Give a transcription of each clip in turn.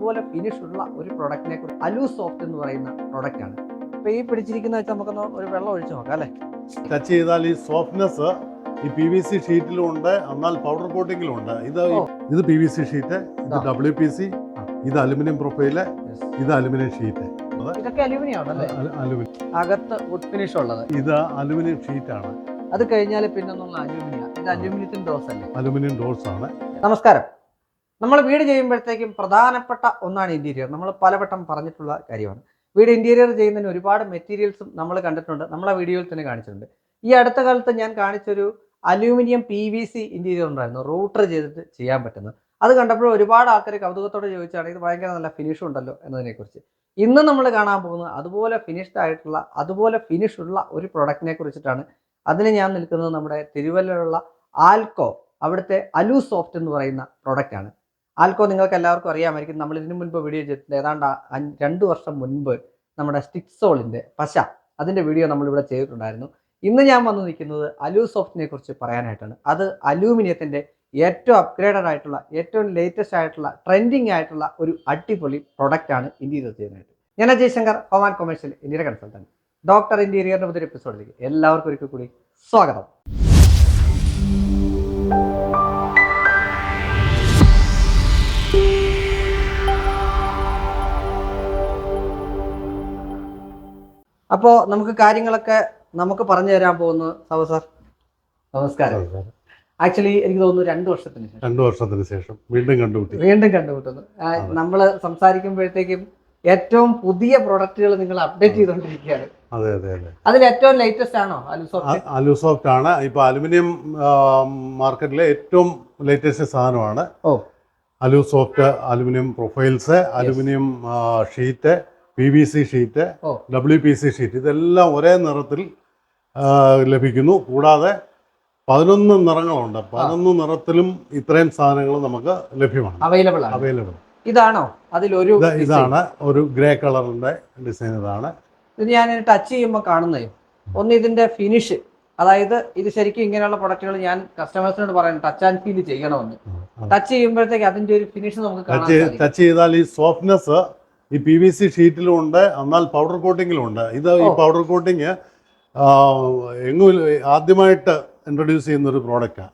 അതുപോലെ ഫിനിഷ് ഉള്ള ഒരു പ്രൊഡക്റ്റിനെ കുറിച്ച് അലു സോഫ്റ്റ് എന്ന് പറയുന്ന പ്രൊഡക്റ്റ് ആണ്. അപ്പൊ ഈ പിടിച്ചിരിക്കുന്ന വെച്ചാൽ നമുക്കൊന്ന് ഒരു വെള്ളം ഒഴിച്ച് നോക്കാം അല്ലേ? ടച്ച് ചെയ്താൽ ഈ സോഫ്റ്റ്നെസ് ഈ പി വി സി ഷീറ്റിലും ഉണ്ട് എന്നാൽ പൗഡർ കോട്ടിങ്ങിലും ഉണ്ട്. ഇത്. ഇത് പി വി സി ഷീറ്റ് ഇത്. ഡബ്ല്യു പി സി ഇത് അലുമിനിയം പ്രൊഫൈൽ ഇത് അലുമിനിയം ഷീറ്റ് ഇതൊക്കെ അലൂമിനിയം അകത്ത് വുഡ് ഫിനിഷ് ഉള്ളത്. ഇത് അലുമിനിയം ഷീറ്റാണ് അത് കഴിഞ്ഞാൽ പിന്നെ അലൂമിനിയം. ഇത് അലുമിനിയത്തിന്റെ ഡോസ് അല്ലേ? അലുമിനിയം ഡോസ് ആണ്. നമസ്കാരം. നമ്മൾ വീട് ചെയ്യുമ്പോഴത്തേക്കും പ്രധാനപ്പെട്ട ഒന്നാണ് ഇന്റീരിയർ നമ്മൾ പലവട്ടം പറഞ്ഞിട്ടുള്ള കാര്യമാണ്. വീട് ഇന്റീരിയർ ചെയ്യുന്നതിന് ഒരുപാട് മെറ്റീരിയൽസും നമ്മൾ കണ്ടിട്ടുണ്ട്. നമ്മളെ വീഡിയോയിൽ തന്നെ കാണിച്ചിട്ടുണ്ട്. ഈ അടുത്ത കാലത്ത് ഞാൻ കാണിച്ചൊരു aluminium P V C interior ഉണ്ടായിരുന്നു. റൂട്ടർ ചെയ്തിട്ട് ചെയ്യാൻ പറ്റുന്നത്. അത് കണ്ടപ്പോൾ ഒരുപാട് ആൾക്കാർ കൗതുകത്തോടെ ചോദിച്ചാണ് ഇത് ഭയങ്കര നല്ല ഫിനിഷും ഉണ്ടല്ലോ എന്നതിനെക്കുറിച്ച്. ഇന്ന് നമ്മൾ കാണാൻ പോകുന്നത് അതുപോലെ ഫിനിഷ്ഡ് ആയിട്ടുള്ള അതുപോലെ ഫിനിഷ് ഉള്ള ഒരു പ്രൊഡക്റ്റിനെ കുറിച്ചിട്ടാണ്. അതിന് ഞാൻ നിൽക്കുന്നത് നമ്മുടെ തിരുവല്ലയിലുള്ള ആൽക്കോ അവിടുത്തെ അലു സോഫ്റ്റ് എന്ന് പറയുന്ന പ്രൊഡക്റ്റാണ് ആൽക്കോ നിങ്ങൾക്ക് എല്ലാവർക്കും അറിയാമായിരിക്കും നമ്മൾ ഇതിനു മുൻപ് വീഡിയോ ചെയ്തിട്ടുണ്ട്. ഏതാണ്ട് രണ്ട് വർഷം മുൻപ് നമ്മുടെ സ്റ്റിക്സോളിന്റെ പശ അതിന്റെ വീഡിയോ നമ്മളിവിടെ ചെയ്തിട്ടുണ്ടായിരുന്നു. ഇന്ന് ഞാൻ വന്നു നിൽക്കുന്നത് അലൂസോഫ്റ്റിനെ കുറിച്ച് പറയാനായിട്ടാണ്. അത് അലൂമിനിയത്തിന്റെ ഏറ്റവും അപ്ഗ്രേഡഡ് ആയിട്ടുള്ള ഏറ്റവും ലേറ്റസ്റ്റ് ആയിട്ടുള്ള ട്രെൻഡിങ് ആയിട്ടുള്ള ഒരു അടിപൊളി പ്രൊഡക്റ്റ് ആണ് ഇന്ത്യയിൽ ചെയ്യാനായിട്ട് ഞാൻ അജയ് ശങ്കർ ഹോമാൻ കൊമേഴ്ഷ്യൽ ഇന്ത്യയുടെ കൺസൾട്ടന്റ് ഡോക്ടർ ഇന്റീരിയറിന്റെ പുതിയൊരു എപ്പിസോഡിലേക്ക് എല്ലാവർക്കും ഒരിക്കൽ കൂടി സ്വാഗതം. അപ്പോൾ നമുക്ക് കാര്യങ്ങളൊക്കെ നമുക്ക് പറഞ്ഞു തരാൻ പോകുന്നു. സവ സാർ. നമസ്കാരം. ആക്ച്വലി എനിക്ക് തോന്നുന്നു രണ്ട് വർഷത്തിന് ശേഷം. രണ്ടു വർഷത്തിന് ശേഷം വീണ്ടും കണ്ടുമുട്ടി. വീണ്ടും കണ്ടുമുട്ടുന്നു. നമ്മൾ സംസാരിക്കുമ്പോഴത്തേക്കും ഏറ്റവും പുതിയ പ്രൊഡക്റ്റുകൾ നിങ്ങൾ അപ്ഡേറ്റ് ചെയ്തുകൊണ്ടിരിക്കുകയാണ്. അതെ അതെ അതെ. അതിൽ ഏറ്റവും ലേറ്റസ്റ്റ് ആണോ? അലുസോഫ്റ്റ് അലുസോഫ്റ്റ് ആണ്. ഇപ്പൊ അലുമിനിയം മാർക്കറ്റിലെ ഏറ്റവും ലേറ്റസ്റ്റ് സാധനമാണ് ഓ. Alusoft aluminium profiles aluminium sheet P V C sheet. W P C sheet ഇതെല്ലാം ഒരേ നിറത്തിൽ ലഭിക്കുന്നു. കൂടാതെ പതിനൊന്ന് നിറങ്ങളുണ്ട്. പതിനൊന്ന് നിറത്തിലും ഇത്രയും സാധനങ്ങൾ നമുക്ക് ലഭ്യമാണ്. അവൈലബിൾ അവൈലബിൾ ഇതാണോ? അതിലൊരു ഇത് ഇതാണ് ഒരു ഗ്രേ കളറിന്റെ ഡിസൈൻ ഇതാണ്. ഇത് ഞാൻ ടച്ച് ചെയ്യുമ്പോൾ കാണുന്നേ. ഒന്ന് ഇതിന്റെ ഫിനിഷ് അതായത് ഇത് ശരിക്കും ഇങ്ങനെയുള്ള പ്രൊഡക്റ്റുകൾ ഞാൻ കസ്റ്റമേഴ്സിനോട് പറയുന്നത് ടച്ച് ആൻഡ് ഫീൽ ചെയ്യണമെന്ന്. ടച്ച് ചെയ്യുമ്പോഴത്തേക്ക് അതിന്റെ ഒരു ഫിനിഷ് നമുക്ക് ടച്ച് ചെയ്താൽ ഈ സോഫ്റ്റ്നെസ് ഈ പി വി സി ഷീറ്റിലും ഉണ്ട് എന്നാൽ പൗഡർ കോട്ടിങ്ങിലും ഉണ്ട്. ഇത് ഈ പൗഡർ കോട്ടിങ് എങ്ങും ആദ്യമായിട്ട് ഇൻട്രൊഡ്യൂസ് ചെയ്യുന്ന ഒരു പ്രോഡക്റ്റാണ്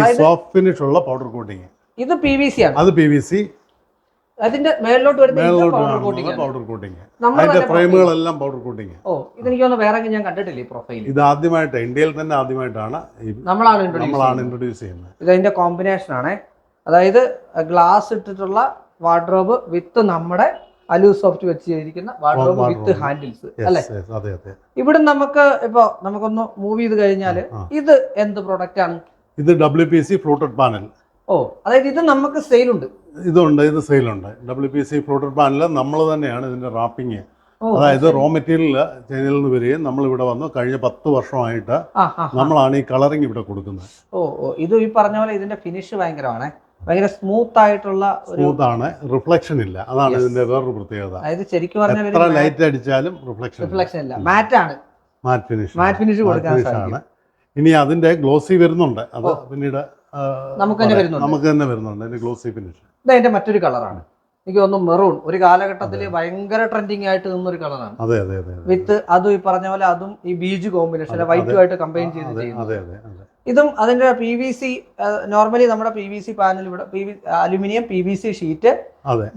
ഈ സോഫ്റ്റ് ഫിനിഷ് ഉള്ള പൗഡർ കോട്ടിങ് ഇത് പി വി സി ആണ്. അത് പി വി സി അതിന്റെ മേളിലോട്ട് വരുന്ന പൗഡർ കോട്ടിംഗ് പൗഡർ കോട്ടിംഗ് അതിന്റെ ഫ്രെയിമുകളെല്ലാം പൗഡർ കോട്ടിംഗ് ഓ ഇതെനിക്ക് തോന്നുന്നു വേറെ ഞാൻ കണ്ടിട്ടില്ല ഈ പ്രൊഫൈൽ ഇത് ആദ്യമായിട്ട് ഇന്ത്യയിൽ തന്നെ ആദ്യമായിട്ടാണ് നമ്മളാണ് നമ്മളാണ് ഇൻട്രൊഡ്യൂസ് ചെയ്യുന്നത്. ഇതിന്റെ കോമ്പിനേഷൻ ആണ്. അതായത് ഗ്ലാസ് ഇട്ടിട്ടുള്ള വാർഡ്രോബ് വിത്ത് നമ്മുടെ അലൂ സോഫ്റ്റ് വെച്ച് ചെയ്തിരിക്കുന്ന വാർഡ്രോബ് വിത്ത് ഹാൻഡിൽസ് അല്ലെ? ഇവിടെ നമുക്ക് ഇപ്പൊ നമുക്കൊന്ന് മൂവ് ചെയ്ത് കഴിഞ്ഞാൽ ഇത് എന്ത് പ്രോഡക്റ്റ് ആണ്? ഇത് W P C fluted panel ഓ അതായത് ഇത് നമുക്ക് സെയിൽ ഉണ്ട്. ഇതുണ്ട് ഇത് സെയിലുണ്ട് W P C fluted panel നമ്മൾ തന്നെയാണ് ഇതിന്റെ റാപ്പിംഗ് അതായത് റോ മെറ്റീരിയൽ ചൈനയിൽ നിന്ന് വരികയും നമ്മൾ ഇവിടെ വന്നു കഴിഞ്ഞ പത്ത് വർഷമായിട്ട്. നമ്മളാണ് ഈ കളറിംഗ് ഇവിടെ കൊടുക്കുന്നത്. ഓ ഓ. ഇത് ഈ പറഞ്ഞ പോലെ ഇതിന്റെ ഫിനിഷ് ഭയങ്കരമാണ്. ഭയങ്കര സ്മൂത്ത് ആയിട്ടുള്ള സ്മൂത്ത് ആണ്. റിഫ്ലക്ഷൻ ഇല്ല. അതാണ് ഇതിന്റെ വേറൊരു പ്രത്യേകത. അതായത് ശരിക്കും പറഞ്ഞാൽ എത്ര ലൈറ്റ് അടിച്ചാലും റിഫ്ലക്ഷൻ റിഫ്ലക്ഷൻ ഇല്ല. മാറ്റ് ആണ്. മാറ്റ് ഫിനിഷ് മാറ്റ് ഫിനിഷ് കൊടുക്കാൻ ആണ്. ഇനി അതിന്റെ ഗ്ലോസി വരുന്നുണ്ട്. അത്. പിന്നീട് നമുക്ക് തന്നെ. വരുന്നുണ്ട്. നമുക്ക് തന്നെ വരുന്നുണ്ട്. അതിന്റെ ഗ്ലോസി ഫിനിഷ് ഇത് അതിന്റെ മറ്റൊരു കളറാണ് എനിക്ക് തോന്നുന്നു മെറൂൺ ഒരു കാലഘട്ടത്തിൽ ഭയങ്കര ട്രെൻഡിങ് ആയിട്ട് നിന്നൊരു കളറാണ് അതെ അതെ അതെ. വിത്ത് അതും ഈ പറഞ്ഞ പോലെ അതും ഈ ബീജ് കോമ്പിനേഷൻ വൈറ്റുമായിട്ട് കമ്പൈൻ ചെയ്ത് ചെയ്യുന്നത്. ഇതും അതിന്റെ പി വി സി നോർമലി നമ്മുടെ പി വി സി പാനൽ ഇവിടെ P V aluminium P V C sheet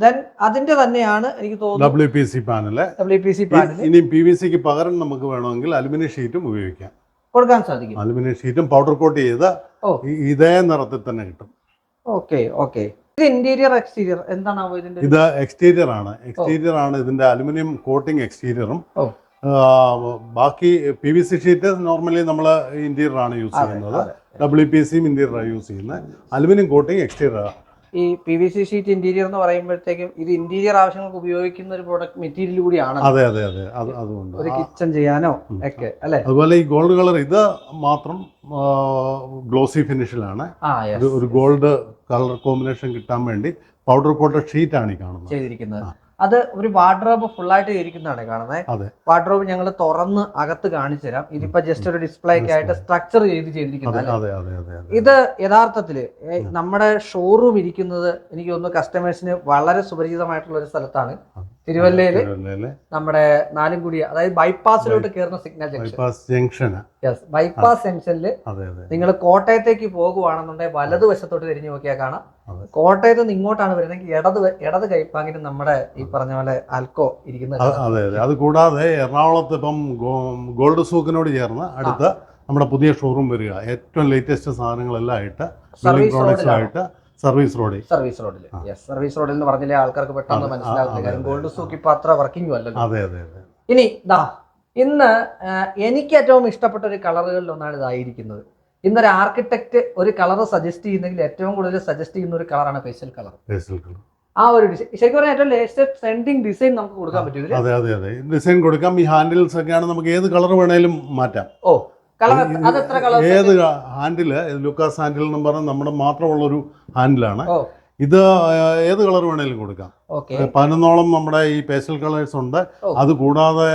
then അതിന്റെ തന്നെയാണ് എനിക്ക് തോന്നുന്നു W P C panel W P C panel ഇനി പി വി സിക്ക് പകരം നമുക്ക് വേണമെങ്കിൽ അലുമിനിയം ഷീറ്റും ഉപയോഗിക്കാം. കൊടുക്കാൻ സാധിക്കും. അലുമിനിയം ഷീറ്റും പൗഡർ കോട്ട് ചെയ്ത് ഇതേ നിറത്തിൽ തന്നെ കിട്ടും. Okay okay. ഇത് ഇന്റീരിയർ എക്സ്റ്റീരിയർ എന്താണാവോ ഇതിന്റെ ഇത് എക്സ്റ്റീരിയർ ആണ്. എക്സ്റ്റീരിയർ ആണ് ഇതിന്റെ അലുമിനിയം കോട്ടിംഗ് എക്സ്റ്റീരിയറും. ബാക്കി P V C sheet normally നമ്മൾ ഇന്റീരിയറാണ് യൂസ് ചെയ്യുന്നത്. ഡബ്ല്യു പി സിയും ഇന്റീരിയറാണ് യൂസ് ചെയ്യുന്നത്. അലുമിനിയം കോട്ടിങ് എക്സ്റ്റീരിയർ ഈ P V C sheet interior എന്ന് പറയുമ്പോഴത്തേക്കും ഇത് ഇന്റീരിയർ ആവശ്യങ്ങൾക്ക് ഉപയോഗിക്കുന്ന ഒരു പ്രോഡക്റ്റ് മെറ്റീരിയൽ കൂടിയാണ്. അതെ അതെ അതെ. അത് അതുകൊണ്ട്. ഒരു കിച്ചൺ ചെയ്യാനോ. ഒക്കെ അല്ലെ? അതുപോലെ ഈ ഗോൾഡ് കളർ ഇത് മാത്രം ഗ്ലോസി ഫിനിഷിലാണ് ഒരു ഗോൾഡ് കളർ കോമ്പിനേഷൻ കിട്ടാൻ വേണ്ടി പൗഡർ കോട്ടഡ് ഷീറ്റ് ആണ് ഈ കാണുന്നത്. ചെയ്തിരിക്കുന്നത്. അത് ഒരു വാർഡ്രോബ് ഫുള്ളായിട്ട് ഇരിക്കുന്നതാണ് കാണുന്നത് വാർഡ്രോബ് ഞങ്ങൾ തുറന്ന് അകത്ത് കാണിച്ചു തരാം. ഇതിപ്പോ ജസ്റ്റ് ഒരു ഡിസ്പ്ലേ ഒക്കെ ആയിട്ട് സ്ട്രക്ചർ ചെയ്ത് ചെയ്തിരിക്കുന്നത് ഇത് യഥാർത്ഥത്തിൽ നമ്മുടെ ഷോറൂം ഇരിക്കുന്നത് എനിക്ക് തോന്നുന്നു കസ്റ്റമേഴ്സിന് വളരെ സുപരിചിതമായിട്ടുള്ള ഒരു സ്ഥലത്താണ്. തിരുവല്ലയിൽ നമ്മുടെ നാലുംകുടി അതായത് ബൈപ്പാസിലോട്ട് കയറുന്ന സിഗ്നൽ ജംഗ്ഷൻ യെസ് ബൈപ്പാസ് ജംഗ്ഷനിൽ നിങ്ങൾ കോട്ടയത്തേക്ക് പോകുവാണെന്നുണ്ടെങ്കിൽ വലതുവശത്തോട്ട് തിരിഞ്ഞു നോക്കിയാൽ കാണാം. കോട്ടയത്ത് നിന്ന് ഇങ്ങോട്ടാണ് വരുന്നതെങ്കിൽ ഇടത് ഇടത് കൈപ്പാങ്ങിന് നമ്മുടെ ഈ പറഞ്ഞ പോലെ ആൽക്കോ ഇരിക്കുന്നത് അതെ അതെ അത്. കൂടാതെ എറണാകുളത്ത് ഇപ്പം ഗോൾഡ് സൂക്കിനോട് ചേർന്ന് അടുത്ത നമ്മുടെ പുതിയ ഷോറൂം വരിക. ഏറ്റവും ലേറ്റസ്റ്റ് സാധനങ്ങളെല്ലാം ആയിട്ട് സർവീസ് പ്രോഡക്ട്സ് ആയിട്ട് സർവീസ് റോഡിൽ സർവീസ് റോഡിൽ. യെസ് സർവീസ് റോഡിൽ എന്ന് പറഞ്ഞാലേ ആൾക്കാർക്ക് പെട്ടെന്ന് മനസ്സിലാവുന്ന കാര്യം. ഗോൾഡ്. സൂക്ക് ഇപ്പൊ അത്ര വർക്കിംഗ് അല്ലല്ലോ. അതെ അതെ അതെ. ഇനി ദാ ഇന്ന് എനിക്ക് ഏറ്റവും ഇഷ്ടപ്പെട്ട ഒരു കളറുകളിൽ ഒന്നാണ് ഇതായിരിക്കുന്നത്. ഇന്നൊരു ആർക്കിടെക്ട് ഒരു കളർ സജസ്റ്റ് ചെയ്യുന്നെങ്കിൽ ഏറ്റവും കൂടുതൽ സജസ്റ്റ് ചെയ്യുന്ന ഒരു കളറാണ് പേസ്റ്റൽ കളർ പേസ്റ്റൽ കളർ ആ ഒരു ഡിസൈൻ ശരിക്കും പറഞ്ഞാൽ ഏറ്റവും ലേറ്റസ്റ്റ് ട്രെൻഡിങ് ഡിസൈൻ നമുക്ക് കൊടുക്കാൻ പറ്റും അതെ അതെ അതെ. ഡിസൈൻ കൊടുക്കാം ഈ ഹാൻഡിൽസ് ഒക്കെയാണ് നമുക്ക് ഏത് കളർ വേണേലും മാറ്റാം. ഓ കളർ അതെത്ര കളർ ഏത് ഹാൻഡിൽ ലുക്കാസ് ഹാൻഡിൽ എന്ന് പറഞ്ഞാൽ നമ്മുടെ മാത്രമുള്ള ഒരു ഹാൻഡിലാണ് ഓ. ഇത് ഏത് കളർ വേണേലും കൊടുക്കാം. ഓക്കേ. പതിനൊന്നോളം നമ്മുടെ ഈ പേസ്റ്റൽ കളേഴ്സ് ഉണ്ട്. അത് കൂടാതെ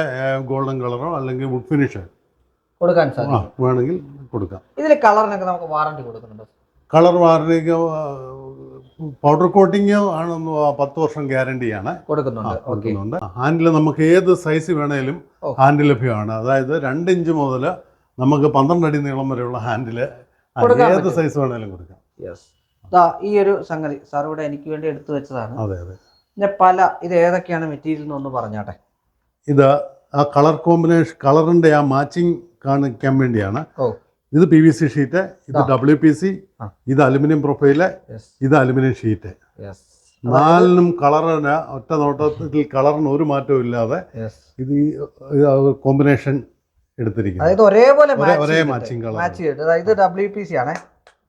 ഗോൾഡൻ കളറോ അല്ലെങ്കിൽ വുഡ് ഫിനിഷ് കൊടുക്കാൻ ആ സാധിക്കും. വേണമെങ്കിൽ കൊടുക്കാം. ഇതിൽ കളറിനൊക്കെ നമുക്ക് വാറണ്ടി കൊടുക്കുന്നുണ്ട്? കളർ വാറണ്ടിക്ക് പൗഡർ കോട്ടിങ് ആണ് ഒന്ന് പത്ത് വർഷം ഗ്യാരണ്ടിയാണ് കൊടുക്കുന്നുണ്ട്. ഓക്കെ കൊടുക്കുന്നുണ്ട്. ഹാൻഡിൽ നമുക്ക് ഏത് സൈസ് വേണേലും ഓ. ഹാൻഡിൽ ലഭ്യമാണ്. അതായത് രണ്ട് ഇഞ്ച് മുതൽ നമുക്ക് പന്ത്രണ്ട് അടി നീളം വരെയുള്ള ഹാൻഡിൽ കൊടുക്കാൻ ഏത് പറ്റും. സൈസ് വേണേലും കൊടുക്കാം. യെസ് ഈ ഒരു സംഗതി സാർ ഇവിടെ എനിക്ക് വേണ്ടി എടുത്തു വെച്ചതാണ്. അതെ അതെ. പിന്നെ പല ഇത് ഏതൊക്കെയാണ് മെറ്റീരിയൽ എന്നൊന്ന് പറഞ്ഞാട്ടെ. ഇത് ആ കളർ കോമ്പിനേഷൻ കളറിന്റെ ആ മാച്ചിങ് കാണിക്കാൻ വേണ്ടിയാണ് ഇത് പി വി സി ഷീറ്റ് ഇത്. ഡബ്ല്യു പി സി ഇത് അലുമിനിയം പ്രൊഫൈൽ ഇത് അലുമിനിയം ഷീറ്റ്. നാലിനും കളറിന് ഒറ്റ നോട്ടത്തിൽ കളറിന് ഒരു മാറ്റവും ഇല്ലാതെ ഇത് ഈ കോമ്പിനേഷൻ എടുത്തിരിക്കുന്നത് അതായത് ഒരേപോലെ ഒരേ- ഒരേ matching മാച്ച് ചെയ്തിട്ട്. അതായത് ഡബ്ല്യു പി സി ആണ്.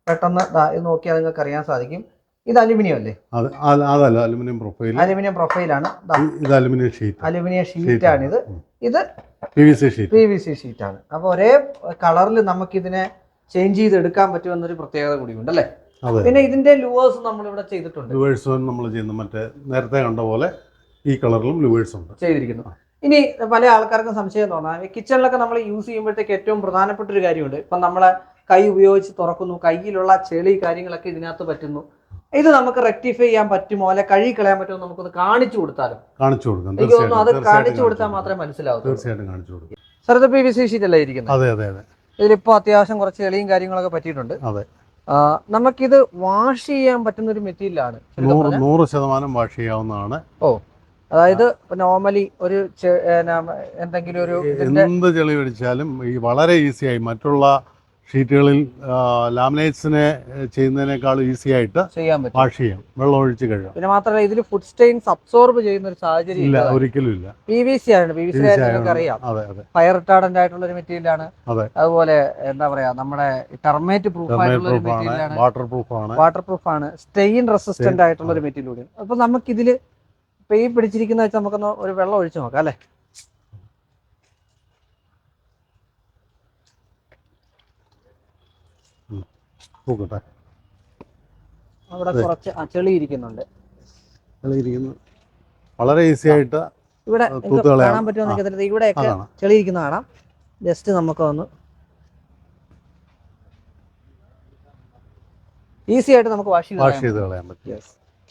പെട്ടെന്ന് ഇത് നോക്കിയാൽ നിങ്ങൾക്ക് അറിയാൻ സാധിക്കും. ഇത് അലുമിനിയം അല്ലേ? അത് അത് അതല്ല അലുമിനിയം പ്രൊഫൈൽ അലുമിനിയം പ്രൊഫൈലാണ്. ഇത് അലുമിനിയം ഷീറ്റ്. അലുമിനിയം ഷീറ്റ് ആണ് ഇത് ഇത് P V C sheet. P V C sheet ആണ് അപ്പോൾ ഒരേ കളറിൽ നമുക്ക് ഇതിനെ ചേഞ്ച് ചെയ്ത് എടുക്കാൻ പറ്റുമെന്നൊരു പ്രത്യേകത കൂടിയുണ്ട് അല്ലേ? പിന്നെ ഇതിന്റെ ലൂവേഴ്സ് നമ്മൾ ഇവിടെ ചെയ്തിട്ടുണ്ട്. ലൂവേഴ്സ് നമ്മൾ ചെയ്യുന്ന മറ്റേ നേരത്തെ കണ്ട പോലെ ഈ കളറിലും ലുവേഴ്സ് ഉണ്ട്. ചെയ്തിരിക്കുന്നു. ഇനി പല ആൾക്കാർക്കും സംശയം തോന്നാം കിച്ചണിലൊക്കെ നമ്മൾ യൂസ് ചെയ്യുമ്പോഴത്തേക്ക് ഏറ്റവും പ്രധാനപ്പെട്ട ഒരു കാര്യമുണ്ട്. ഇപ്പം നമ്മളെ കൈ ഉപയോഗിച്ച് തുറക്കുന്നു കയ്യിലുള്ള ചെളി കാര്യങ്ങളൊക്കെ ഇതിനകത്ത് പറ്റുന്നു. ഇത് നമുക്ക് റെക്ടിഫൈ ചെയ്യാൻ പറ്റുമോ? അല്ലെ കഴുകി കളയാൻ പറ്റുമോ നമുക്കൊന്ന് കാണിച്ചു കൊടുത്താലും? കാണിച്ചു കൊടുക്കാം. എനിക്ക് തോന്നുന്നു അത് തീർച്ചയായിട്ടും കാണിച്ചു കൊടുത്താൽ മാത്രമേ മനസ്സിലാവൂ തീർച്ചയായിട്ടും കാണിച്ചു കൊടുക്കും. സാർ ഇത് പി വി സി ഷീറ്റ് അല്ലേ ഇരിക്കുന്നത്? അതെ അതെ അതെ. ഇതിലിപ്പോ അത്യാവശ്യം കുറച്ച് എളിയും കാര്യങ്ങളൊക്കെ പറ്റിയിട്ടുണ്ട്. അതെ. ആ, നമുക്കിത് വാഷ് ചെയ്യാൻ പറ്റുന്ന ഒരു മെറ്റീരിയൽ ആണ് ചുരുക്കം നൂറ് ശതമാനം വാഷ് ചെയ്യാവുന്നതാണ്. ഓ അതായത് നോർമലി ഒരു ചെ- ഏ, ന- എന്തെങ്കിലും ഒരു ഇതിന്റെ എന്ത് ചെളി പിടിച്ചാലും ഈ വളരെ ഈസിയായി മറ്റുള്ള ഷീറ്റുകളിൽ ലാമിനേറ്റ്സിനെ ചെയ്യുന്നതിനേക്കാൾ ഈസി ആയിട്ട് ചെയ്യാൻ പറ്റും. വാഷ് ചെയ്യാം. വെള്ളം ഒഴിച്ച് കഴിയാം പിന്നെ മാത്രമല്ല ഇതിൽ ഫുഡ് സ്റ്റെയിൻസ് അബ്സോർബ് ചെയ്യുന്ന ഒരു സാഹചര്യം ഇല്ല ഒരിക്കലും ഇല്ല. പി വി സി ആണ്. പി വി സി അറിയാം ഫയർ റിട്ടാർഡന്റ് ആയിട്ടുള്ള ഒരു മെറ്റീരിയൽ ആണ്. അതെ. അതുപോലെ എന്താ പറയാ നമ്മുടെ ടെർമേറ്റ് പ്രൂഫ് ആയിട്ടുള്ള ഒരു മെറ്റീരിയൽ ആണ് വാട്ടർ പ്രൂഫ് ആണ്. വാട്ടർ പ്രൂഫ് ആണ് സ്റ്റെയിൻ റെസിസ്റ്റന്റ് ആയിട്ടുള്ള ഒരു മെറ്റീരിയൽ കൂടിയാണ് അപ്പൊ നമുക്ക് ഇതിൽ ഇപ്പൊ ഈ പിടിച്ചിരിക്കുന്ന വെച്ച് നമുക്കൊന്ന് ഒരു വെള്ളം ഒഴിച്ചു നോക്കാം അല്ലെ? നോക്കട്ടെ അവിടെ കുറച്ച് ചെളി ഇരിക്കുന്നുണ്ട്. ഇരിക്കുന്നു വളരെ ഈസി ആയിട്ട് ഇവിടെ. കാണാൻ പറ്റുമോ. എന്നൊക്കെ ഇവിടെയൊക്കെ ചെളി ഇരിക്കുന്ന കാണാം. ജസ്റ്റ് നമുക്ക് ഒന്ന് ഈസി ആയിട്ട് നമുക്ക് വാഷ് ചെയ്ത് വാഷ്. ചെയ്ത് കളയാൻ പറ്റും.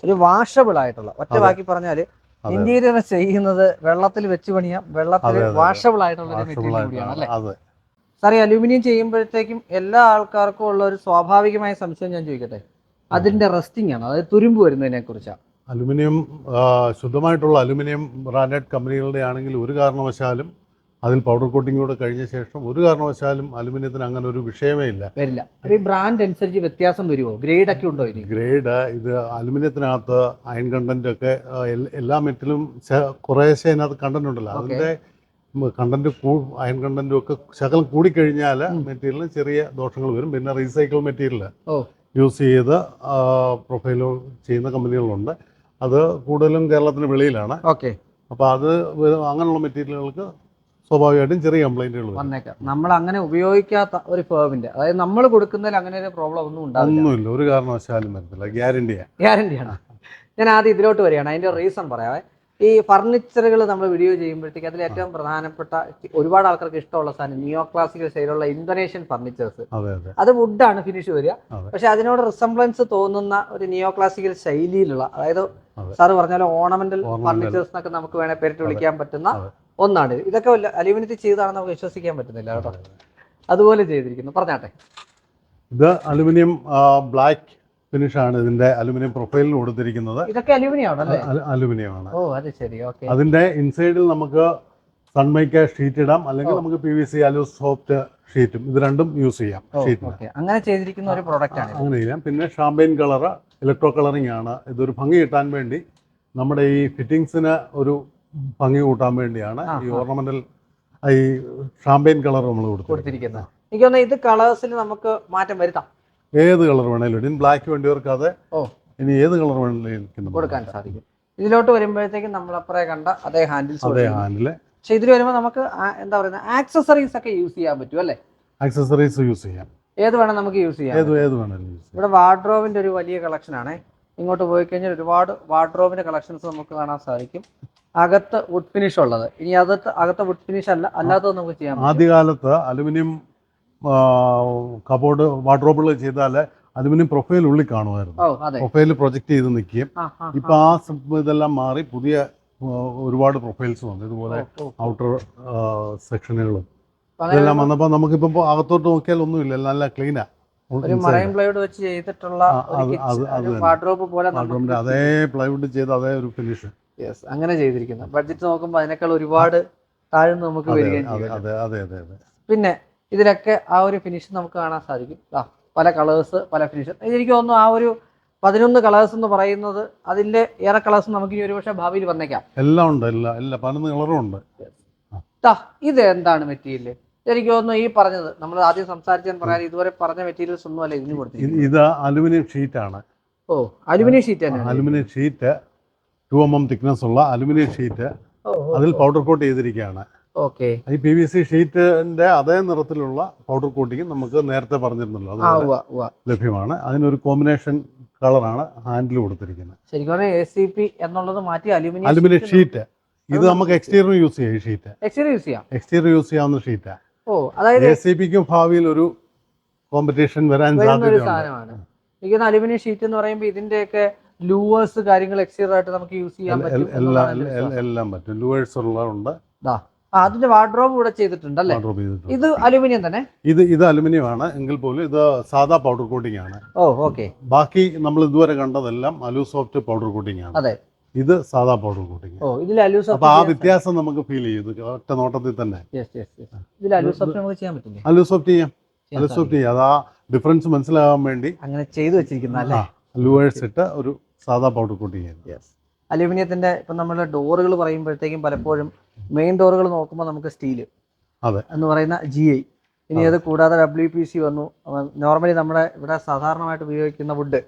ഒരു വാഷബിൾ ആയിട്ടുള്ള ഒറ്റ ബാക്കി പറഞ്ഞാൽ ഇന്റീരിയർ ചെയ്യുന്നത് വെള്ളത്തിൽ വെച്ച് പണിയാം. വെള്ളത്തിൽ. വാഷബിൾ ആയിട്ടുള്ള ഒരു മെറ്റീരിയൽ കൂടിയാണ് അല്ലേ? സാറേ അലൂമിനിയം ചെയ്യുമ്പോഴത്തേക്കും എല്ലാ ആൾക്കാർക്കും ഉള്ള ഒരു സ്വാഭാവികമായ സംശയം ഞാൻ ചോദിക്കട്ടെ? അതിന്റെ റെസ്റ്റിംഗ് ആണ്. അതായത് തുരുമ്പ് വരുന്നതിനെ കുറിച്ചാണ് അലുമിനിയം ശുദ്ധമായിട്ടുള്ള അലുമിനിയം ബ്രാൻഡഡ് കമ്പനികളുടെ ആണെങ്കിൽ ഒരു കാരണവശാലും അതിൽ പൗഡർ കോട്ടിംഗ് കൂടെ കഴിഞ്ഞ ശേഷം ഒരു കാരണവശാലും അലുമിനിയത്തിന് അങ്ങനെ ഒരു വിഷയമേ ഇല്ല. വരില്ല. ഈ ബ്രാൻഡ് അനുസരിച്ച് വ്യത്യാസം വരുമോ ഗ്രേഡ് ഒക്കെ ഉണ്ടോ ഇനി ഗ്രേഡ് ഇത് അലുമിനിയത്തിനകത്ത് അയൺ കണ്ടന്റ് ഒക്കെ എല്ലാ മെറ്റിലും കുറേശ്ശെ അതിനകത്ത് കണ്ടന്റ് ഉണ്ടല്ലോ. അതിന്റെ കണ്ടന്റ് അയൺ കണ്ടന്റും ഒക്കെ ശകലം കൂടിക്കഴിഞ്ഞാൽ. മെറ്റീരിയലിന് ചെറിയ ദോഷങ്ങൾ വരും. പിന്നെ റീസൈക്കിൾ മെറ്റീരിയൽ യൂസ് ചെയ്ത് പ്രൊഫൈലോ ചെയ്യുന്ന കമ്പനികളുണ്ട്. അത് കൂടുതലും കേരളത്തിന് വെളിയിലാണ്. ഓക്കെ. അപ്പോൾ അത് അങ്ങനെയുള്ള മെറ്റീരിയലുകൾക്ക് സ്വാഭാവികമായിട്ടും ചെറിയ കംപ്ലൈന്റുകൾ വന്നേക്കാം. നമ്മൾ അങ്ങനെ ഉപയോഗിക്കാത്ത ഒരു ഫേമിന്റെ അതായത് നമ്മൾ കൊടുക്കുന്നതിൽ അങ്ങനെ ഒരു പ്രോബ്ലം ഒന്നും ഉണ്ടാവില്ല. ഒന്നുമില്ല. ഒരു കാരണവശാലും വരത്തില്ല. ഗ്യാരണ്ടിയാണ് ഗ്യാരണ്ടിയാണ് ഞാൻ ആദ്യം ഇതിലോട്ട് വരികയാണ്. അതിന്റെ റീസൺ പറയാവേ. ഈ ഫർണിച്ചറുകൾ നമ്മൾ വീഡിയോ ചെയ്യുമ്പോഴത്തേക്ക് അതിൽ ഏറ്റവും പ്രധാനപ്പെട്ട ഒരുപാട് ആൾക്കാർക്ക് ഇഷ്ടമുള്ള സാധനം നിയോ ക്ലാസിക്കൽ സ്റ്റൈലുള്ള ഇന്തോനേഷ്യൻ ഫർണിച്ചേഴ്സ് അതെ വുഡാണ് ഫിനിഷ് വരിക. പക്ഷെ അതിനോട് റിസംബ്ലൻസ് തോന്നുന്ന ഒരു നിയോ ക്ലാസിക്കൽ ശൈലിയിലുള്ള അതായത് സാർ ഓണമെന്റൽ ഓർണമെന്റൽ ഫർണിച്ചേഴ്സ് എന്നൊക്കെ നമുക്ക് വേണേൽ പേരിട്ട് വിളിക്കാൻ പറ്റുന്ന ഒന്നാണ് ഇത്. ഇതൊക്കെ അലുമിനിയത്തിൽ ചെയ്തതാണെന്ന് നമുക്ക് വിശ്വസിക്കാൻ പറ്റുന്നില്ല കേട്ടോ. അതുപോലെ ചെയ്തിരിക്കുന്നു. പറഞ്ഞാട്ടെ. ഇത് അലുമിനിയം ബ്ലാക്ക് ഫിനിഷ് ആണ് ഇതിന്റെ അലുമിനിയം പ്രൊഫൈലിൽ കൊടുത്തിരിക്കുന്നത്. ഇതൊക്കെ അലുമിനിയം ആണ് ഓ അത് ശരി. ഓക്കെ. അതിന്റെ ഇൻസൈഡിൽ നമുക്ക് സൺമൈക്ക ഷീറ്റ് ഇടാം. അല്ലെങ്കിൽ നമുക്ക് P V C Alusoft ഷീറ്റും ഇത് രണ്ടും യൂസ് ചെയ്യാം ഷീറ്റിന് അങ്ങനെ ചെയ്തിരിക്കുന്ന ഒരു പ്രോഡക്റ്റ് ആണ് അങ്ങനെ ചെയ്യാം. പിന്നെ ഷാമ്പയിൻ കളർ ഇലക്ട്രോ കളറിംഗ് ആണ്. ഇതൊരു ഭംഗി കിട്ടാൻ വേണ്ടി നമ്മുടെ ഈ ഫിറ്റിങ്സിന് ഒരു ഭംഗി കൂട്ടാൻ വേണ്ടിയാണ് ഈ ഓർണമെന്റൽ ഈ ഷാമ്പയിൻ കളർ നമ്മൾ കൊടുത്തിരിക്കുന്നത്. എനിക്ക് തോന്നുന്നു ഇത് കളേഴ്സിൽ നമുക്ക് മാറ്റം വരുത്താം. ഏത് കളർ വേണേലും ഇനി ബ്ലാക്ക് വേണ്ടിയവർക്ക് അത് ഓ. ഇനി ഏത് കളർ വേണേലും കൊടുക്കാൻ സാധിക്കും. ഇതിലോട്ട് വരുമ്പോഴത്തേക്കും നമ്മളപ്പറേ കണ്ട അതേ ഹാൻഡിൽസ് അതേ ഹാൻഡിൽ പക്ഷെ ഇതിൽ വരുമ്പോൾ നമുക്ക് എന്താ പറയുന്നത് ആക്സസറീസ് ഒക്കെ യൂസ് ചെയ്യാൻ പറ്റും അല്ലേ? ആക്സസറീസ് യൂസ് ചെയ്യാം. ഏത് വേണം നമുക്ക് യൂസ് ചെയ്യാം. ഏത് ഏത് വേണമെങ്കിലും ഇവിടെ വാർഡ്രോബിന്റെ ഒരു വലിയ കളക്ഷൻ ആണ്. ഇങ്ങോട്ട് പോയി കഴിഞ്ഞാൽ ഒരുപാട് വാർഡ്രോബിന്റെ കളക്ഷൻസ് നമുക്ക് കാണാൻ സാധിക്കും. അകത്ത് വുഡ് ഫിനിഷ് ഉള്ളത്. ഇനി അകത്ത് അകത്ത് വുഡ് ഫിനിഷ് അല്ല അല്ലാത്തത് നമുക്ക് ചെയ്യാം ആദ്യകാലത്ത് അലുമിനിയം കബോർഡ് വാർഡ്രോബുകൾ ചെയ്താൽ അലുമിനിയം പ്രൊഫൈൽ ഉള്ളിൽ കാണുമായിരുന്നു. പ്രൊഫൈൽ പ്രൊജക്റ്റ് ചെയ്ത് നിൽക്കുകയും ഇപ്പൊ ആ. ഇതെല്ലാം മാറി പുതിയ ഒരുപാട് പ്രൊഫൈൽസ് വന്നു. ഇതുപോലെ. ഔട്ടർ സെക്ഷനുകളും ഇതെല്ലാം വന്നപ്പോൾ നമുക്കിപ്പോൾ അകത്തോട്ട് നോക്കിയാൽ ഒന്നുമില്ല. നല്ല ക്ലീനാ വെച്ച് ചെയ്തിട്ടുള്ള അത് പ്ലൈവുഡ് ചെയ്ത് അതേ ഒരു ഫിനിഷ് യെസ് അങ്ങനെ ചെയ്തിരിക്കുന്നത് ബഡ്ജറ്റ് നോക്കുമ്പോൾ അതിനേക്കാൾ ഒരുപാട് താഴ്ന്ന് നമുക്ക് വരികയും ചെയ്യും പിന്നെ ഇതിലൊക്കെ ആ ഒരു ഫിനിഷ് നമുക്ക് കാണാൻ സാധിക്കും. ആ പല കളേഴ്സ് പല ഫിനിഷ് എനിക്ക് തോന്നുന്നു ആ ഒരു പതിനൊന്ന് കളേഴ്സ് എന്ന് പറയുന്നത് അതിന്റെ ഏറെ കളേഴ്സ് നമുക്ക് ഇനി ഒരുപക്ഷെ ഭാവിയിൽ വന്നേക്കാം. എല്ലാം ഉണ്ട് എല്ലാം എല്ലാ പതിനൊന്ന് കളറും ഉണ്ട്. ഇത് എന്താണ് മെറ്റീരിയൽ എനിക്ക് തോന്നുന്നു ഈ പറഞ്ഞത് നമ്മൾ ആദ്യം സംസാരിച്ചാൽ പറയാൻ ഇതുവരെ പറഞ്ഞ മെറ്റീരിയൽസ് ഒന്നും അല്ല ഇതിന് കൊടുത്തു ഇത് അലുമിനിയം ഷീറ്റ് ആണ്. ഓ അലുമിനിയം ഷീറ്റ് ആണ് aluminium sheet two M M thickness ഉള്ള അലുമിനിയം ഷീറ്റ് അതിൽ പൗഡർ കോട്ട് ചെയ്തിരിക്കുകയാണ്. ഓക്കെ ഈ പി വി സി ഷീറ്റിന്റെ അതേ നിറത്തിലുള്ള പൗഡർ കോട്ടിങ് നമുക്ക് നേരത്തെ പറഞ്ഞിരുന്നല്ലോ. അത് ലഭ്യമാണ്. അതിനൊരു കോമ്പിനേഷൻ കളറാണ് ഹാൻഡിൽ കൊടുത്തിരിക്കുന്നത്. ശരിക്കും പറഞ്ഞാൽ എ സി പി എന്നുള്ളത് മാറ്റി അലുമിനിയം അലുമിനിയം ഷീറ്റ് ഇത് നമുക്ക് എക്സ്റ്റീരിയർ യൂസ് ചെയ്യാം ഈ ഷീറ്റ് എക്സ്റ്റീരിയർ യൂസ് ചെയ്യാം. എക്സ്റ്റീരിയർ യൂസ് ചെയ്യാവുന്ന ഷീറ്റ് ഓ അതായത് എ സി പിക്കും ഭാവിയിൽ ഒരു കോമ്പറ്റീഷൻ വരാൻ സാധ്യതയുണ്ട്. എനിക്ക് അലുമിനിയം ഷീറ്റ് എന്ന് പറയുമ്പോൾ ഇതിന്റെയൊക്കെ ലൂവേഴ്സ് കാര്യങ്ങൾ എക്സ്റ്റീരിയർ ആയിട്ട് നമുക്ക് യൂസ് ചെയ്യാൻ പറ്റും. എല്ലാം. എല്ലാം പറ്റും. ലൂവേഴ്സ് ഉള്ളതുണ്ട് അതിന്റെ വാർഡ്രോബ് ഇവിടെ ചെയ്തിട്ടുണ്ട് അല്ലേ? ഇത് അലുമിനിയം തന്നെ? ഇത് ഇത് അലുമിനിയം ആണ് എങ്കിൽ പോലും ഇത് സാധാ പൗഡർ കോട്ടിംഗ് ആണ്. ഓ ഓക്കെ ബാക്കി നമ്മൾ ഇതുവരെ കണ്ടതെല്ലാം അലു സോഫ്റ്റ് പൗഡർ കോട്ടിംഗ് ആണ്. അതെ. ഇത് സാധാ പൗഡർ കോട്ടിംഗ് ഓ ഇതിൽ അലു സോഫ്റ്റ് ആ വ്യത്യാസം നമുക്ക് ഫീൽ ചെയ്യും. ഇത് ഒറ്റ നോട്ടത്തിൽ തന്നെ. ഇതിൽ അലൂസ് നമുക്ക് ചെയ്യാൻ പറ്റില്ലേ? അലു സോഫ്റ്റ് ചെയ്യാം. അലു സോഫ്റ്റ് ചെയ്യാം. അത് ആ ഡിഫറൻസ് മനസ്സിലാകാൻ വേണ്ടി അങ്ങനെ ചെയ്തു വെച്ചിരിക്കുന്ന അല്ലേ? ലൂവേഴ്സ് ഇട്ട് ഒരു സാധാ പൗഡർ കോട്ടിംഗ് ആണ്. യെസ് അലുമിനിയത്തിന്റെ ഇപ്പൊ നമ്മുടെ ഡോറുകൾ പറയുമ്പോഴത്തേക്കും പലപ്പോഴും മെയിൻ ഡോറുകൾ നോക്കുമ്പോൾ നമുക്ക് സ്റ്റീൽ അതെ. എന്ന് പറയുന്ന ജി ഐ ഇനി അത്. കൂടാതെ ഡബ്ല്യു പി സി വന്നു. നോർമലി നമ്മുടെ ഇവിടെ സാധാരണമായിട്ട് ഉപയോഗിക്കുന്ന വുഡ്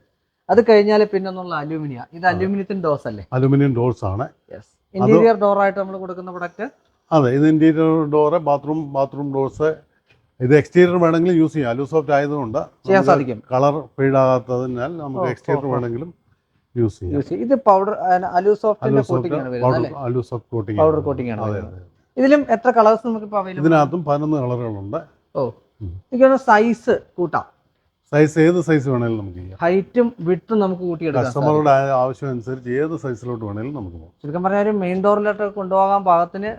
അത് കഴിഞ്ഞാൽ പിന്നെ അലൂമിനിയ ഇത് അലൂമിനിയത്തിന്റെ ഡോസ് അല്ലേ? അലൂമിനിയം ഡോർസ് ആണ്. ഇന്റീരിയർ ഇന്റീരിയർ ഡോറായിട്ട് നമ്മൾ കൊടുക്കുന്ന പ്രൊഡക്റ്റ് അതെ ഇത് interior door bathroom bathroom doors ഇത് എക്സ്റ്റീരിയർ വേണമെങ്കിലും യൂസ് ചെയ്യാം. അലൂസോഫ്റ്റ് ആയതുകൊണ്ട് ചെയ്യാൻ സാധിക്കും. കളർ ഫെയ്ഡാകാത്തതിനാൽ നമുക്ക് എക്സ്റ്റീരിയർ. വേണമെങ്കിലും യൂസ് ചെയ്യാം. ഇത് പൗഡർ അലൂസോഫ്റ്റിന്റെ കോട്ടിംഗ് ആണ് വരുന്നത് powder soft coating powder coating ആണ് ഇതിലും എത്ര കളേഴ്സ് നമുക്ക് ഇപ്പോൾ അവൈലബിൾ ഇതിനകത്തും പതിനൊന്ന് കളറുകളുണ്ട് ഓ. എനിക്ക് സൈസ് കൂട്ടാം. സൈസ് ഏത് സൈസ് വേണേലും നമുക്ക് ചെയ്യാം. ഹൈറ്റും വിട്ടും നമുക്ക് കൂട്ടിയെടുക്കാം കസ്റ്റമറുടെ ആവശ്യം അനുസരിച്ച് ഏത് സൈസിലോട്ട് വേണേലും നമുക്ക് പോകാം. ചുരുക്കം പറഞ്ഞാൽ ഒരു മെയിൻ ഡോറിലോട്ട് കൊണ്ടുപോകാൻ പാകത്തിന്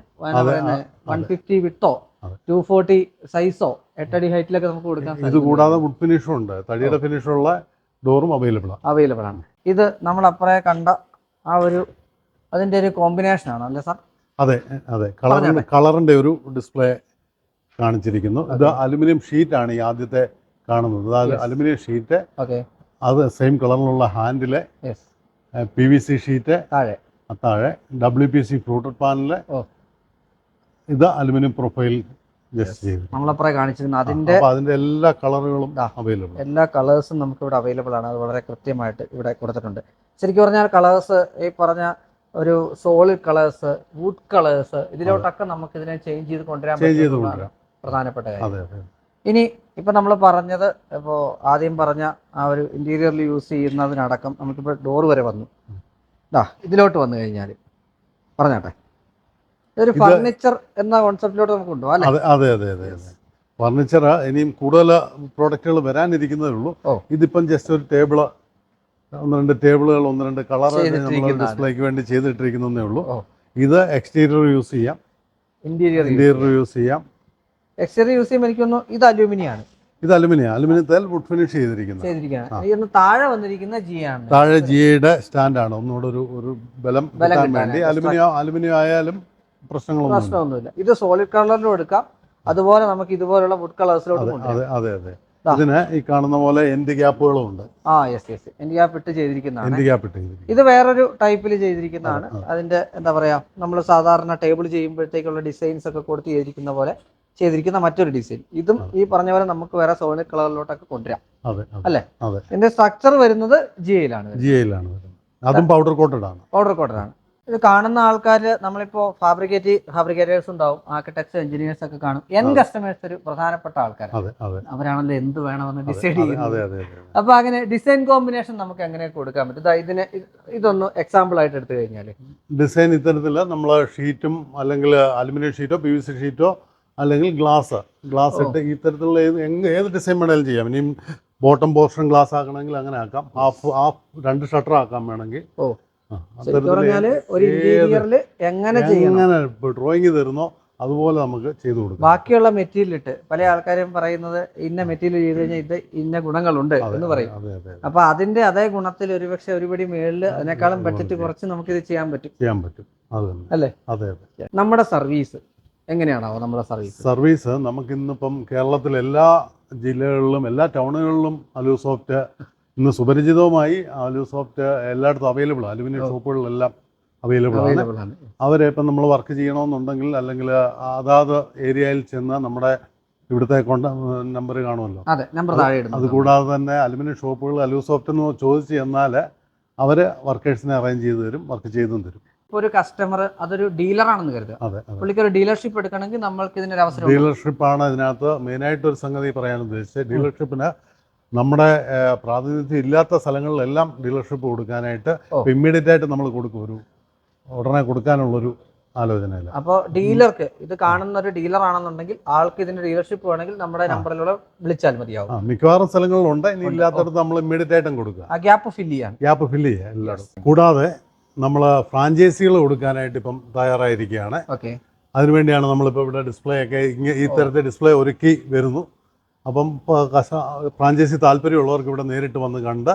വൺ ഫിഫ്റ്റി വിട്ടോ. ടു ഫോർട്ടി സൈസോ എട്ടടി ഹൈറ്റിലൊക്കെ നമുക്ക് കൊടുക്കാൻ ഇത് കൂടാതെ വുഡ് ഫിനിഷും ഉണ്ട്. തടിയുടെ ഫിനിഷുള്ള ഡോറും അവൈലബിൾ ആണ് അവൈലബിൾ ആണ്. ഇത് നമ്മൾ അപ്പറേ കണ്ട ആ ഒരു അതിന്റെ ഒരു കോമ്പിനേഷൻ ആണ് അല്ലേ സാർ? അതെ അതെ. കളറിന്റെ കളറിന്റെ ഒരു ഡിസ്പ്ലേ കാണിച്ചിരിക്കുന്നു. ഇത് അലുമിനിയം ഷീറ്റ് ആണ് ഈ ആദ്യത്തെ കാണുന്നത്. അതായത് അലുമിനിയം ഷീറ്റ് ഓക്കെ അത് സെയിം കളറിലുള്ള handle P V C sheet താഴെ. താഴെ. W P C fluted panel ഇത് അലുമിനിയം പ്രൊഫൈൽ നമ്മളപ്പറേ കാണിച്ചിരുന്ന അതിന്റെ അതിന്റെ എല്ലാ കളറുകളും. അവൈലബിൾ എല്ലാ കളേഴ്സും നമുക്ക് ഇവിടെ അവൈലബിൾ ആണ്. അത് വളരെ കൃത്യമായിട്ട് ഇവിടെ കൊടുത്തിട്ടുണ്ട്. ശരിക്കും പറഞ്ഞാൽ കളേഴ്സ് ഈ പറഞ്ഞ ഒരു സോളിഡ് കളേഴ്സ് വുഡ് കളേഴ്സ് ഇതിലോട്ടൊക്കെ നമുക്ക് ഇതിനെ ചേഞ്ച് ചെയ്ത് കൊണ്ടുവരാൻ കൊണ്ടുവരാം. പ്രധാനപ്പെട്ട കാര്യം. ഇനി ഇപ്പൊ നമ്മൾ പറഞ്ഞത് ഇപ്പോ ആദ്യം പറഞ്ഞ ആ ഒരു ഇന്റീരിയറിൽ യൂസ് ചെയ്യുന്നതിനടക്കം നമുക്കിപ്പോൾ ഡോർ വരെ വന്നു. ഇതിലോട്ട് വന്നു കഴിഞ്ഞാൽ പറഞ്ഞാട്ടെ. ഇതൊരു ഫർണിച്ചർ എന്ന കോൺസെപ്റ്റിലോട്ട് നമുക്ക് കൊണ്ടുപോകാം അതെ അതെ അതെ അതെ അതെ. ഫർണിച്ചർ ഇനിയും കൂടുതൽ പ്രോഡക്റ്റുകൾ വരാനിരിക്കുന്നതേ ഉള്ളൂ. ഇതിപ്പം ജസ്റ്റ് ഒരു ടേബിൾ ഒന്ന് രണ്ട് ടേബിളുകൾ ഒന്ന് രണ്ട് കളർ നമ്മൾ. ഡിസ്പ്ലേക്ക് വേണ്ടി ചെയ്തിട്ടിരിക്കുന്നതേ ഉള്ളൂ. ഇത് എക്സ്റ്റീരിയർ യൂസ് ചെയ്യാം. ഇന്റീരിയർ ഇന്റീരിയർ യൂസ് ചെയ്യാം. എക്സ്റ്റീരിയർ യൂസ് ചെയ്യുമ്പോൾ എനിക്ക് തോന്നുന്നു ഇത് അലൂമിനിയാണ്. ഇത് അലുമിനിയം. അലുമിനിയത്തിൽ വുഡ് ഫിനിഷ് ചെയ്തിരിക്കുന്നത്. താഴെ വന്നിരിക്കുന്ന ജി ആണ്. താഴെ ജിയുടെ സ്റ്റാൻഡാണ് ഒന്നുകൂടെ ഒരു ഒരു ബലം ബലം കിട്ടാൻ വേണ്ടി. അലുമിനിയം അലുമിനിയം ആയാലും പ്രശ്നങ്ങളൊന്നും പ്രശ്നമൊന്നുമില്ല. ഇത് സോളിഡ് കളറിലും എടുക്കാം. അതുപോലെ നമുക്ക് ഇതുപോലുള്ള വുഡ് കളേഴ്സിലോട്ട് അതെ അതെ അതെ ഇതിന് ഈ കാണുന്ന പോലെ എൻഡ് ഗ്യാപ്പുകളും ഉണ്ട്. ആ യെസ് യെസ് എൻഡ് ഗ്യാപ്പ് ഇട്ട് ചെയ്തിരിക്കുന്നതാണ്. എൻഡ് ഗ്യാപ്പ് ഇട്ടിരിക്കുന്നത് ഇത് വേറൊരു ടൈപ്പിൽ ചെയ്തിരിക്കുന്നതാണ്. അതിന്റെ എന്താ പറയാ നമ്മൾ സാധാരണ ടേബിൾ ചെയ്യുമ്പോഴത്തേക്കുള്ള ഡിസൈൻസ് ഒക്കെ കൊടുത്ത് ചെയ്തിരിക്കുന്ന പോലെ ചെയ്തിരിക്കുന്ന മറ്റൊരു ഡിസൈൻ ഇതും ഈ പറഞ്ഞ പോലെ നമുക്ക് വേറെ സോളിഡ് കളറിലോട്ടൊക്കെ കൊണ്ടുവരാം. അല്ലേ? ഇതിന്റെ സ്ട്രക്ചർ വരുന്നത് ജി ജിയയിലാണ് ജി ഐയിലാണ് വരുന്നത്. അതും പൗഡർ കോട്ടഡ് ആണ്. പൗഡർ കോട്ടറാണ് ഇത് കാണുന്ന ആൾക്കാർ നമ്മളിപ്പോ ഫാബ്രിക്കേറ്റ് ഫാബ്രിക്കേറ്റേഴ്സ് ഉണ്ടാവും. ആർക്കിടെക്ട്സ് എഞ്ചിനീയേഴ്സ് ഒക്കെ കാണും. എൻ കസ്റ്റമേഴ്സ് ഒരു പ്രധാനപ്പെട്ട ആൾക്കാർ അവരാണല്ലോ എന്ത് വേണമെന്ന് ഡിസൈഡ് ചെയ്യുന്നത്. അപ്പൊ അങ്ങനെ ഡിസൈൻ കോമ്പിനേഷൻ നമുക്ക് എങ്ങനെ കൊടുക്കാൻ പറ്റും? ഇതാ ഇതിന് ഇതൊന്ന് എക്സാമ്പിൾ ആയിട്ട് എടുത്തു കഴിഞ്ഞാൽ ഡിസൈൻ ഇത്തരത്തിൽ നമ്മൾ ഷീറ്റും അല്ലെങ്കിൽ അലുമിനിയം ഷീറ്റോ പി വി സി ഷീറ്റോ അല്ലെങ്കിൽ ഗ്ലാസ് ഗ്ലാസ്. ഇട്ട് ഇത്തരത്തിലുള്ള ഏത് ഏത് ഡിസൈൻ വേണമെങ്കിലും ചെയ്യാം. ഇനിയും ബോട്ടം പോർഷൻ ഗ്ലാസ് ആക്കണമെങ്കിൽ അങ്ങനെ ആക്കാം. ഹാഫ് ഹാഫ് രണ്ട് ഷട്ടർ ആക്കാൻ വേണമെങ്കിൽ. ശരിക്കും പറഞ്ഞാൽ ഒരു ഇന്റീരിയറിൽ എങ്ങനെ ചെയ്യണം? എങ്ങനെ ഡ്രോയിങ് തരുന്നോ അതുപോലെ നമുക്ക് ചെയ്തു കൊടുക്കാം. ബാക്കിയുള്ള മെറ്റീരിയൽ ഇട്ട്. പല ആൾക്കാരും പറയുന്നത് ഇന്ന മെറ്റീരിയൽ ചെയ്ത് കഴിഞ്ഞാൽ ഇത് ഇന്ന ഗുണങ്ങളുണ്ട് എന്ന് പറയും. അപ്പൊ അതിന്റെ അതേ ഗുണത്തിൽ ഒരുപക്ഷെ ഒരുപടി മേളിൽ അതിനേക്കാളും ബഡ്ജറ്റ് കുറച്ച് നമുക്ക് ഇത് ചെയ്യാൻ പറ്റും. ചെയ്യാൻ പറ്റും. അല്ലേ? അതെ അതെ. നമ്മുടെ സർവീസ് എങ്ങനെയാണാവോ നമ്മുടെ സർവീസ് സർവീസ് നമുക്കിന്നിപ്പം കേരളത്തിലെ എല്ലാ ജില്ലകളിലും എല്ലാ ടൗണുകളിലും അലൂസോഫ്റ്റ് ഇന്ന് സുപരിചിതവുമായി അലൂസോഫ്റ്റ് എല്ലായിടത്തും അവൈലബിൾ അലുമിനിയം ഷോപ്പുകളിലെല്ലാം അവൈലബിൾ ആണ്. അവരെ ഇപ്പം നമ്മൾ വർക്ക് ചെയ്യണമെന്നുണ്ടെങ്കിൽ അല്ലെങ്കിൽ അതാത് ഏരിയയിൽ ചെന്ന് നമ്മുടെ ഇവിടുത്തെ കോണ്ട നമ്പർ കാണുമല്ലോ. അതെ കൂടാതെ തന്നെ അലുമിനിയം ഷോപ്പുകൾ അലു സോഫ്റ്റ് എന്ന് ചോദിച്ചു ചെന്നാൽ അവർ വർക്കേഴ്സിനെ അറേഞ്ച് ചെയ്ത് തരും വർക്ക് ചെയ്തും തരും. ഇപ്പോൾ ഒരു കസ്റ്റമർ അതൊരു ഡീലറാണെന്ന് കരുതുക. പുള്ളിക്ക് ഒരു ഡീലർഷിപ്പ് എടുക്കണമെങ്കിൽ നമ്മൾക്ക് ഇതിനൊരു അവസരം. ഡീലർഷിപ്പാണ് ഇതിനകത്ത് മെയിനായിട്ട് ഒരു സംഗതി പറയാൻ ഉദ്ദേശിച്ചത്. ഡീലർഷിപ്പിന് നമ്മുടെ പ്രാതിനിധ്യം ഇല്ലാത്ത സ്ഥലങ്ങളിലെല്ലാം ഡീലർഷിപ്പ് കൊടുക്കാനായിട്ട് ഇമ്മീഡിയറ്റ് ആയിട്ട് നമ്മൾ കൊടുക്കും ഒരു ഉടനെ കൊടുക്കാനുള്ളൊരു ആലോചനയില്ല. അപ്പോൾ ഡീലർക്ക് ഇത് കാണുന്ന ഒരു ഡീലർ ആണെന്നുണ്ടെങ്കിൽ ആൾക്ക് ഇതിന്റെ ഡീലർഷിപ്പ് വേണമെങ്കിൽ നമ്മുടെ. നമ്പറിലൂടെ വിളിച്ചാൽ മതിയാവും. മിക്കവാറും സ്ഥലങ്ങളിലുണ്ട് ഇനി. ഇല്ലാത്തടത്ത് നമ്മൾ ഇമ്മീഡിയറ്റ് ആയിട്ടും കൊടുക്കുക. ആ ഗ്യാപ്പ് ഫില്ല് ചെയ്യാം ഗ്യാപ്പ് ഫില്ല് ചെയ്യുക എല്ലായിടത്തും. കൂടാതെ നമ്മൾ ഫ്രാഞ്ചൈസികൾ കൊടുക്കാനായിട്ട് ഇപ്പം തയ്യാറായിരിക്കുകയാണ്. ഓക്കെ. അതിനുവേണ്ടിയാണ് നമ്മളിപ്പോൾ ഇവിടെ ഡിസ്പ്ലേ ഒക്കെ ഇങ്ങനെ ഈ തരത്തെ ഡിസ്പ്ലേ ഒരുക്കി വരുന്നു. അപ്പം കസ ഫ്രാഞ്ചൈസി താല്പര്യമുള്ളവർക്ക് ഇവിടെ നേരിട്ട് വന്ന് കണ്ട്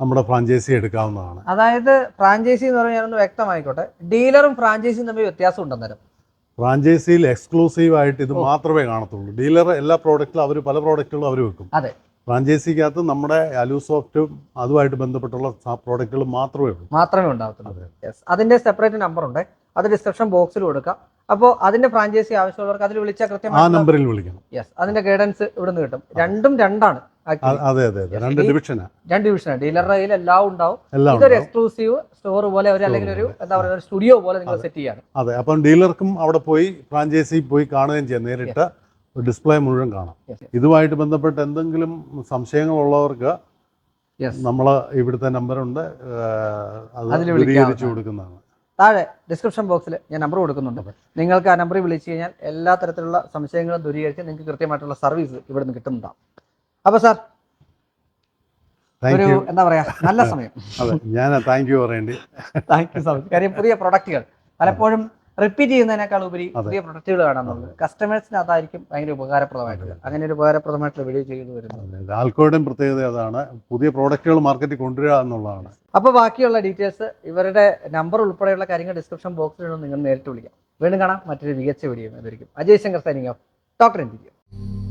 നമ്മുടെ ഫ്രാഞ്ചൈസി എടുക്കാവുന്നതാണ്. അതായത് ഫ്രാഞ്ചൈസി എന്ന് പറഞ്ഞാൽ ഒന്ന് വ്യക്തമായിക്കോട്ടെ. ഡീലറും ഫ്രാഞ്ചൈസിയും തമ്മിൽ വ്യത്യാസം ഉണ്ടെന്നേരം ഫ്രാഞ്ചൈസിയിൽ എക്സ്ക്ലൂസീവ് ആയിട്ട് ഇത് മാത്രമേ കാണത്തുള്ളൂ. ഡീലർ എല്ലാ പ്രോഡക്റ്റിലും അവർ പല പ്രോഡക്റ്റുകളും അവർ വെക്കും. അതെ. ഫ്രാഞ്ചൈസിക്കകത്ത് നമ്മുടെ അലൂസോഫ്റ്റും അതുമായിട്ട് ബന്ധപ്പെട്ടുള്ള പ്രോഡക്റ്റുകൾ മാത്രമേ ഉള്ളൂ. മാത്രമേ ഉണ്ടാകത്തുള്ളൂ. അതിന്റെ സെപ്പറേറ്റ് നമ്പർ ഉണ്ട്. അത് ഡിസ്ക്രിപ്ഷൻ ബോക്സിൽ കൊടുക്കാം. അപ്പോൾ അതിന്റെ ഫ്രാഞ്ചൈസി ആവശ്യമുള്ളവർക്ക് അതിൽ വിളിച്ചാൽ ആ കൃത്യമായി നമ്പറിൽ വിളിക്കണം. യെസ് അതിന്റെ ഗൈഡൻസ് ഇവിടെ നിന്ന് കിട്ടും രണ്ടും രണ്ടാണ്. അതെ അതെ രണ്ട് ഡിവിഷനാണ് രണ്ട് ഡിവിഷനാണ് ഡീലറുടെ കയ്യിൽ എല്ലാം ഉണ്ടാവും. ഇതൊരു എക്സ്ക്ലൂസീവ് സ്റ്റോർ പോലെ ഒരു അല്ലെങ്കിൽ ഒരു എന്താ പറയുക ഒരു സ്റ്റുഡിയോ പോലെ നിങ്ങൾ സെറ്റ് ചെയ്യാണ്. അതെ. അപ്പം ഡീലർക്കും അവിടെ പോയി ഫ്രാഞ്ചൈസി പോയി കാണുകയും ചെയ്യാം. നേരിട്ട് ഡിസ്പ്ലേ മുഴുവൻ കാണാം. ഇതുമായിട്ട് ബന്ധപ്പെട്ട് എന്തെങ്കിലും സംശയങ്ങളുള്ളവർക്ക് യെസ് നമ്മൾ ഇവിടുത്തെ നമ്പറുണ്ട് അത് അതിൽ ദൂരീകരിച്ച് കൊടുക്കുന്നതാണ്. താഴെ ഡിസ്ക്രിപ്ഷൻ ബോക്സിൽ ഞാൻ നമ്പർ കൊടുക്കുന്നുണ്ട്. നിങ്ങൾക്ക് ആ നമ്പറിൽ വിളിച്ചു കഴിഞ്ഞാൽ എല്ലാ തരത്തിലുള്ള സംശയങ്ങളും ദൂരീകരിച്ച് നിങ്ങൾക്ക് കൃത്യമായിട്ടുള്ള സർവീസ് ഇവിടെ നിന്ന് കിട്ടുന്നുണ്ടാവും അപ്പോൾ സാർ ഒരു എന്താ പറയാ നല്ല സമയം. ഞാൻ താങ്ക് യു പറയേണ്ടി. താങ്ക് യു സോ മച്ച് കാര്യം പുതിയ പ്രൊഡക്റ്റുകൾ പലപ്പോഴും റിപ്പീറ്റ് ചെയ്യുന്നതിനേക്കാൾ ഉപരി പുതിയ പ്രൊഡക്റ്റുകൾ കാണാന്നുള്ളത് കസ്റ്റമേഴ്സിന് അതായിരിക്കും ഭയങ്കര ഉപകാരപ്രദമായിട്ടുള്ളത്. അങ്ങനെ ഒരു ഉപകാരപ്രദമായിട്ടുള്ള വീഡിയോ ചെയ്തു വരുന്നത്. ആൽക്കോയുടെയും പ്രത്യേകത അതാണ്. പുതിയ പ്രോഡക്റ്റുകൾ മാർക്കറ്റിൽ കൊണ്ടുവരിക എന്നുള്ളതാണ്. അപ്പോൾ ബാക്കിയുള്ള ഡീറ്റെയിൽസ് ഇവരുടെ നമ്പർ ഉൾപ്പെടെയുള്ള കാര്യങ്ങൾ ഡിസ്ക്രിപ്ഷൻ ബോക്സിൽ നിങ്ങൾ നേരിട്ട് വിളിക്കാം. വീണ്ടും കാണാം. മറ്റൊരു മികച്ച video Ajay Shankar signing off doctor Indian